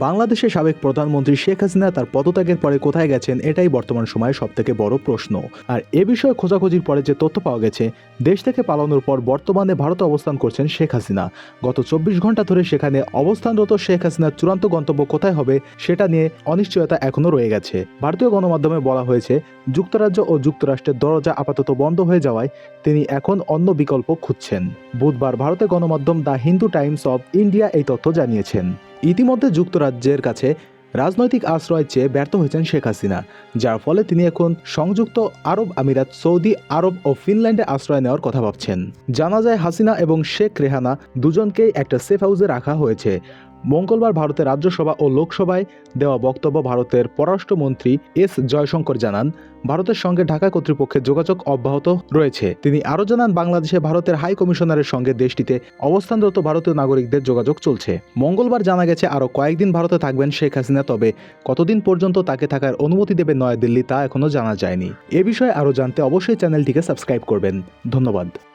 বাংলাদেশের সাবেক প্রধানমন্ত্রী শেখ হাসিনা তার পদত্যাগের পরে কোথায় গেছেন এটাই বর্তমান সময়ে সবথেকে বড় প্রশ্ন। আর এ বিষয়ে খোঁজাখুঁজির পরে যে তথ্য পাওয়া গেছে, দেশ থেকে পালানোর পর বর্তমানে ভারতে অবস্থান করছেন শেখ হাসিনা। গত চব্বিশ ঘণ্টা ধরে সেখানে অবস্থানরত শেখ হাসিনার চূড়ান্ত গন্তব্য কোথায় হবে সেটা নিয়ে অনিশ্চয়তা এখনও রয়ে গেছে। ভারতীয় গণমাধ্যমে বলা হয়েছে, যুক্তরাজ্য ও যুক্তরাষ্ট্রের দরজা আপাতত বন্ধ হয়ে যাওয়ায় তিনি এখন অন্য বিকল্প খুঁজছেন। বুধবার ভারতের গণমাধ্যম the Hindu Times of India এই তথ্য জানিয়েছেন। ইতিমধ্যে যুক্তরাজ্যের কাছে রাজনৈতিক আশ্রয় চেয়ে ব্যর্থ হয়েছেন শেখ হাসিনা, যার ফলে তিনি এখন সংযুক্ত আরব আমিরাত, সৌদি আরব ও ফিনল্যান্ডে আশ্রয় নেওয়ার কথা ভাবছেন। জানা যায় হাসিনা এবং শেখ রেহানা দুজনকেই একটা সেফ হাউসে রাখা হয়েছে। মঙ্গলবার ভারতের রাজ্যসভা ও লোকসভায় দেওয়া বক্তব্য ভারতের পররাষ্ট্রমন্ত্রী এস জয়শঙ্কর জানান, ভারতের সঙ্গে ঢাকা কর্তৃপক্ষের যোগাযোগ অব্যাহত রয়েছে। তিনি আরও জানান, বাংলাদেশে ভারতের হাই কমিশনারের সঙ্গে দেশটিতে অবস্থানরত ভারতীয় নাগরিকদের যোগাযোগ চলছে। মঙ্গলবার জানা গেছে, আরও কয়েকদিন ভারতে থাকবেন শেখ হাসিনা, তবে কতদিন পর্যন্ত তাকে থাকার অনুমতি দেবে নয়াদিল্লি তা এখনও জানা যায়নি। এ বিষয়ে আরও জানতে অবশ্যই চ্যানেলটিকে সাবস্ক্রাইব করবেন। ধন্যবাদ।